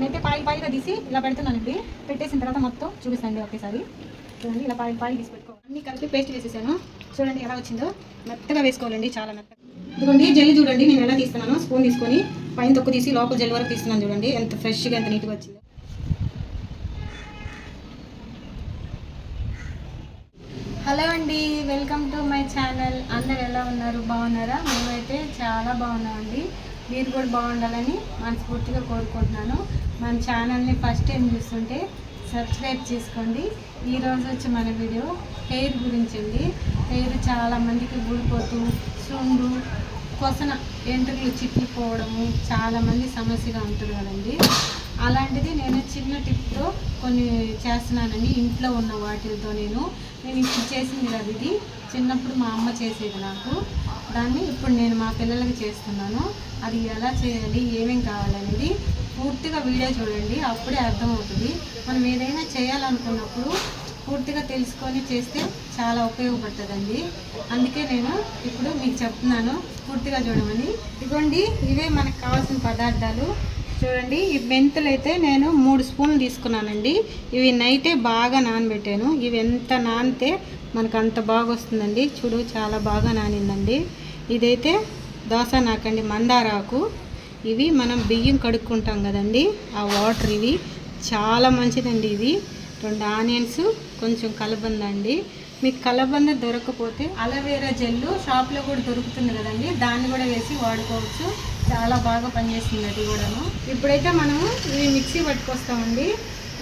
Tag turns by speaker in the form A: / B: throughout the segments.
A: నేనైతే పాయి పాయిగా తీసి ఇలా పెడుతున్నానండి. పెట్టేసిన తర్వాత మొత్తం చూపిస్తాండి ఒకేసారి. చూడండి ఇలా పాయి పాయి తీసి పెట్టుకో అన్ని కలిపి పేస్ట్ వేసేసాను చూడండి ఎలా వచ్చిందో. మెత్తగా వేసుకోవాలండి చాలా మెత్తగా. ఇదిగోండి జెల్ చూడండి నేను ఎలా తీస్తున్నాను స్పూన్ తీసుకొని పైన తొక్కు తీసి లోపల జెల్ వరకు తీస్తున్నాను చూడండి ఎంత ఫ్రెష్గా ఎంత నీట్గా వచ్చిందో. హలో అండి వెల్కమ్ టు మై ఛానల్. అందరు ఎలా ఉన్నారు? బాగున్నారా? మేమైతే చాలా బాగున్నామండి. మీరు కూడా బాగుండాలని మనస్ఫూర్తిగా కోరుకుంటున్నాను. మన ఛానల్ని ఫస్ట్ టైం చూస్తుంటే సబ్స్క్రైబ్ చేసుకోండి. ఈరోజు వచ్చి మన వీడియో హెయిర్ గురించి అండి. హెయిర్ చాలామందికి ఊడిపోతూ సుండు కొసన ఎంట్రులు చిట్లిపోవడము చాలామంది సమస్యగా ఉంటుంది కదండి. అలాంటిది నేను చిన్న టిప్తో కొన్ని చేస్తున్నానని ఇంట్లో ఉన్న వాటితో నేను. నేను ఇప్పుడు చేసింది కదా ఇది. చిన్నప్పుడు మా అమ్మ చేసేది నాకు. దాన్ని ఇప్పుడు నేను మా పిల్లలకి చేస్తున్నాను. అది ఎలా చేయాలి ఏమేం కావాలనేది పూర్తిగా వీడియో చూడండి అప్పుడే అర్థమవుతుంది. మనం ఏదైనా చేయాలనుకున్నప్పుడు పూర్తిగా తెలుసుకొని చేస్తే చాలా ఉపయోగపడుతుందండి. అందుకే నేను ఇప్పుడు మీకు చెప్తున్నాను పూర్తిగా చూడమని. ఇదిగోండి ఇవే మనకు కావాల్సిన పదార్థాలు. చూడండి ఈ మెంతులు అయితే నేను మూడు స్పూన్లు తీసుకున్నానండి. ఇవి నైటే బాగా నానబెట్టాను. ఇవి ఎంత నానితే మనకు అంత బాగా వస్తుందండి చూడు చాలా బాగా నానిందండి. ఇదైతే దోశ నాకండి మందారాకు. ఇవి మనం బియ్యం కడుక్కుంటాం కదండి. ఆ వాటర్ ఇవి. చాలా మంచిదండి ఇది రెండు ఆనియన్స్ కొంచెం కలబంద అండి. మీకు కలబంద దొరకకపోతే అలవేరా జెల్లు షాప్లో కూడా దొరుకుతుంది కదండి. దాన్ని కూడా వేసి వాడుకోవచ్చు. చాలా బాగా పనిచేస్తుంది అది కూడాను. ఇప్పుడైతే మనము ఇవి మిక్సీ పట్టుకొస్తామండి.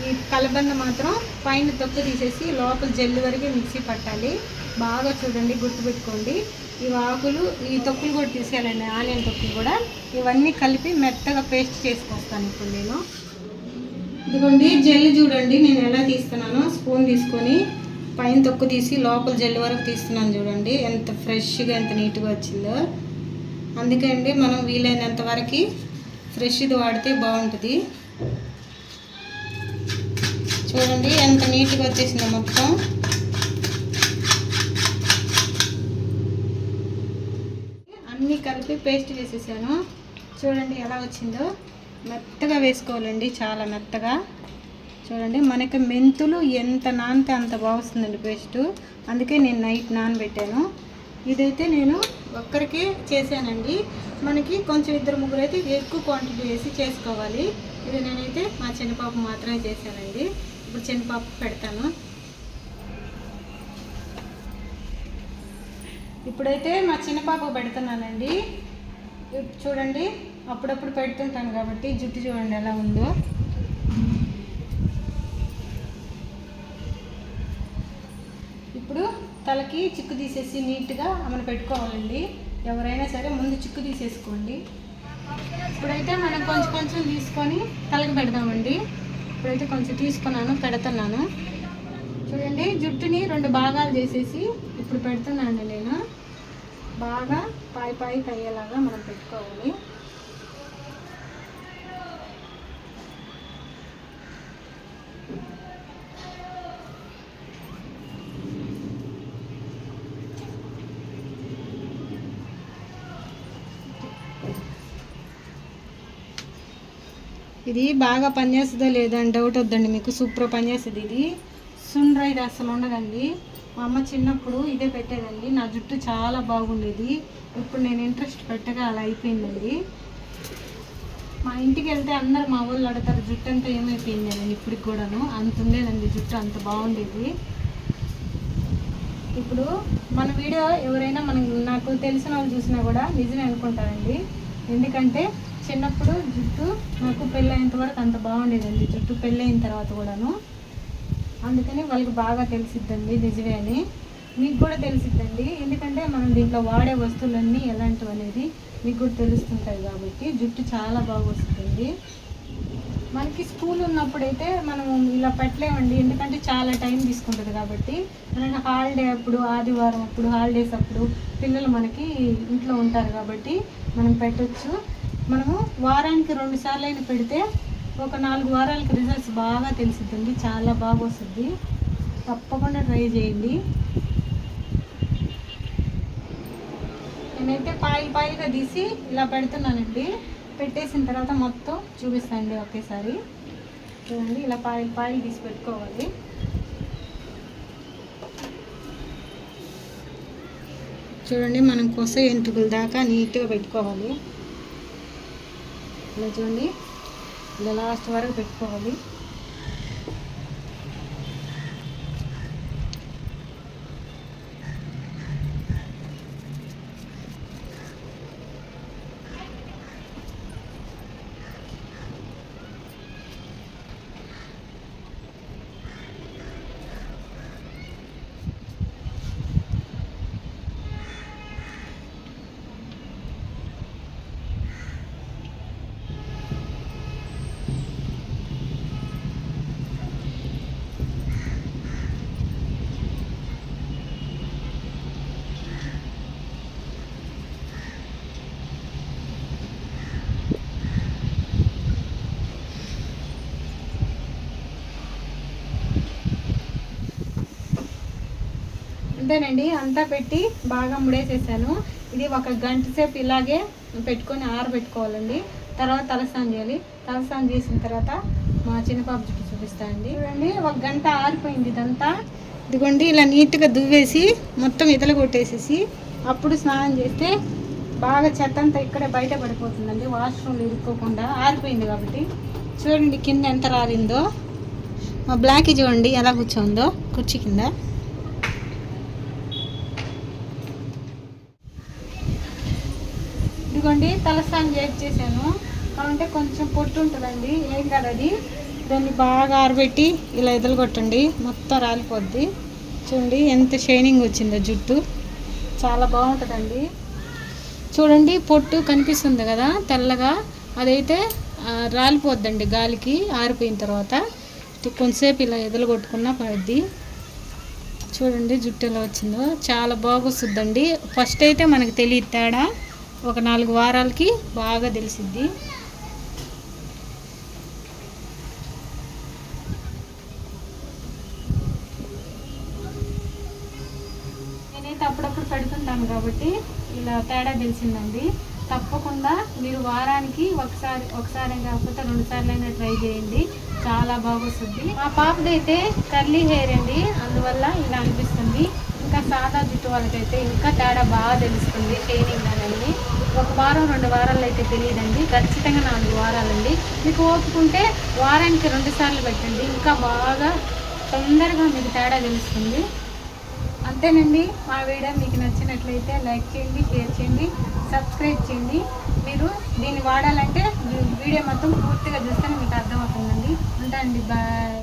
A: ఈ కలబంద మాత్రం పైన తొక్కు తీసేసి లోపల జెల్లు వరకే మిక్సీ పట్టాలి. బాగా చూడండి గుర్తుపెట్టుకోండి ఈ ఆకులు ఈ తొక్కులు కూడా తీసేయాలండి ఆనియన్ తొక్కులు కూడా. ఇవన్నీ కలిపి మెత్తగా పేస్ట్ చేసుకొస్తాను ఇప్పుడు నేను. ఇదిగోండి జెల్లు చూడండి నేను ఎలా తీస్తున్నానో. స్పూన్ తీసుకొని పైన తొక్కు తీసి లోపల జెల్లు వరకు తీస్తున్నాను చూడండి. ఎంత ఫ్రెష్గా ఎంత నీట్గా వచ్చిందో. అందుకే మనం వీలైనంత వరకు ఫ్రెష్ది వాడితే బాగుంటుంది. చూడండి ఎంత నీట్గా వచ్చేసిందో మొత్తం. అన్నీ కలిపి పేస్ట్ వేసేసాను చూడండి ఎలా వచ్చిందో. మెత్తగా వేసుకోవాలండి చాలా మెత్తగా. చూడండి మనకి మెంతులు ఎంత నానితే అంత బాగుస్తుందండి పేస్టు. అందుకే నేను నైట్ నానబెట్టాను. ఇదైతే నేను ఒక్కరికే చేశానండి. మనకి కొంచెం ఇద్దరు ముగ్గురు అయితే ఎక్కువ క్వాంటిటీ వేసి చేసుకోవాలి. ఇది నేనైతే మా చిన్నపాప మాత్రమే చేశానండి. ఇప్పుడు చిన్నపాప పెడతాను. ఇప్పుడైతే మా చిన్న పాప పెడుతున్నానండి చూడండి అప్పుడప్పుడు పెడుతుంటాను కాబట్టి జుట్టు చూడండి ఎలా ఉందో. ఇప్పుడు తలకి చిక్కు తీసేసి నీట్గా మనం పెట్టుకోవాలండి. ఎవరైనా సరే ముందు చిక్కు తీసేసుకోండి. ఇప్పుడైతే మనం కొంచెం కొంచెం తీసుకొని తలకి పెడదామండి. ఇప్పుడైతే కొంచెం తీసుకున్నాను పెడుతున్నాను. చూడండి జుట్టుని రెండు భాగాలు చేసేసి ఇప్పుడు పెడుతున్నాను నేను. బాగా పాయి పాయికి అయ్యేలాగా మనం పెట్టుకోవాలి. ఇది బాగా పనిచేస్తుందో లేదో అని డౌట్ వద్దండి మీకు సూపర్ పనిచేస్తుంది ఇది. సుండ్ర అసలు ఉండదండి. మా అమ్మ చిన్నప్పుడు ఇదే పెట్టేదండి. నా జుట్టు చాలా బాగుండేది. ఇప్పుడు నేను ఇంట్రెస్ట్ పెట్టగా అలా అయిపోయిందండి. మా ఇంటికి వెళ్తే అందరు మా వాళ్ళు అడతారు జుట్టు అంతా ఏమైపోయింది? అని. ఇప్పటికి కూడాను అంత ఉండేదండి జుట్టు అంత బాగుండేది. ఇప్పుడు మన వీడియో ఎవరైనా మనం నాకు తెలిసిన వాళ్ళు చూసినా కూడా నిజమే అనుకుంటారండి. ఎందుకంటే చిన్నప్పుడు జుట్టు నాకు పెళ్ళైనంత వరకు అంత బాగుండేదండి. జుట్టు పెళ్ళైన తర్వాత కూడాను. అందుకని వాళ్ళకి బాగా తెలిసిద్దండి నిజమే అని. మీకు కూడా తెలిసిద్దండి. ఎందుకంటే మనం దీంట్లో వాడే వస్తువులన్నీ ఎలాంటివి అనేది మీకు కూడా తెలుస్తుంటాయి కాబట్టి జుట్టు చాలా బాగా వస్తుంది మనకి స్కూల్ ఉన్నప్పుడైతే మనం ఇలా పెట్టలేమండి. ఎందుకంటే చాలా టైం తీసుకుంటుంది కాబట్టి. మనకి హాలిడే అప్పుడు ఆదివారం అప్పుడు హాలిడేస్ అప్పుడు పిల్లలు మనకి ఇంట్లో ఉంటారు కాబట్టి మనం పెట్టొచ్చు. మనము వారానికి రెండు సార్లు అయినా పెడితే ఒక నాలుగు వారాలకి రిజల్ట్స్ బాగా తెలుస్తుంది చాలా బాగా వస్తుంది. తప్పకుండా ట్రై చేయండి. నేనైతే పాయిల్ పాయిల్గా తీసి ఇలా పెడుతున్నానండి. పెట్టేసిన తర్వాత మొత్తం చూపిస్తాండి ఒకేసారి. చూడండి ఇలా పాయిల్ పాయిల్ తీసి పెట్టుకోవాలి. చూడండి మనం కొస ఎంట్రుకల దాకా నీట్గా పెట్టుకోవాలి. ఇలా చూడండి. ఇలా లాస్ట్ వరకు పెట్టుకోవాలి. అంతేనండి అంతా పెట్టి బాగా ముడేసేసాను. ఇది ఒక గంట సేపు ఇలాగే పెట్టుకొని ఆరబెట్టుకోవాలండి. తర్వాత తలస్నానం చేయాలి. తలస్నానం చేసిన తర్వాత మా చిన్నపాప చుట్టూ చూపిస్తానండి చూడండి ఒక గంట ఆరిపోయింది ఇదంతా. ఇదిగోండి ఇలా నీట్గా దువ్వేసి మొత్తం ఇతలు కొట్టేసేసి అప్పుడు స్నానం చేస్తే బాగా చెత్త అంతా ఇక్కడే బయట పడిపోతుందండి. వాష్రూమ్లో ఇరుక్కోకుండా ఆరిపోయింది కాబట్టి. చూడండి కింద ఎంత రాలిందో. మా బ్లాక్ చూడండి ఎలా కూర్చోందో కుర్చీ కింద. ఇదిగోండి తలస్నానం చేసేసాను. కావంటే కొంచెం పొట్టు ఉంటుందండి ఏం కాదు అది. దాన్ని బాగా ఆరబెట్టి ఇలా ఎదలగొట్టండి మొత్తం రాలిపోద్ది. చూడండి ఎంత షైనింగ్ వచ్చిందో జుట్టు. చాలా బాగుంటుందండి. చూడండి పొట్టు కనిపిస్తుంది కదా తెల్లగా. అదైతే రాలిపోద్దండి గాలికి ఆరిపోయిన తర్వాత. కొంతసేపు ఇలా ఎదలగొట్టుకున్నా పడుద్ది. చూడండి జుట్టు ఎలా వచ్చిందో. చాలా బాగొస్తుందండి. ఫస్ట్ అయితే మనకు తెలియదు తేడా. ఒక నాలుగు వారాలకి బాగా తెలిసిద్ది. నేనైతే అప్పుడప్పుడు పెడుతుంటాను కాబట్టి ఇలా తేడా తెలిసిందండి. తప్పకుండా మీరు వారానికి ఒకసారి ఒకసారి కాకపోతే రెండు సార్లు అయినా ట్రై చేయండి. చాలా బాగొస్తుంది. మా పాపదైతే కర్లీ హెయిర్ అండి. అందువల్ల ఇలా అనిపిస్తుంది. ఇంకా సాదా జుట్టు వాళ్ళకైతే ఇంకా తేడా బాగా తెలుస్తుంది షైనింగ్ అనేది. ఒక వారం రెండు వారాలు అయితే తెలియదండి ఖచ్చితంగా నాలుగు వారాలండి. మీకు ఓపుకుంటే వారానికి రెండు సార్లు పెట్టండి. ఇంకా బాగా తొందరగా మీకు తేడా తెలుస్తుంది. అంతేనండి. మా వీడియో మీకు నచ్చినట్లయితే లైక్ చేయండి షేర్ చేయండి సబ్స్క్రైబ్ చేయండి. మీరు దీన్ని వాడాలంటే వీడియో మొత్తం పూర్తిగా చూస్తేనే మీకు అర్థమవుతుందండి. ఉంటానండి. బాయ్.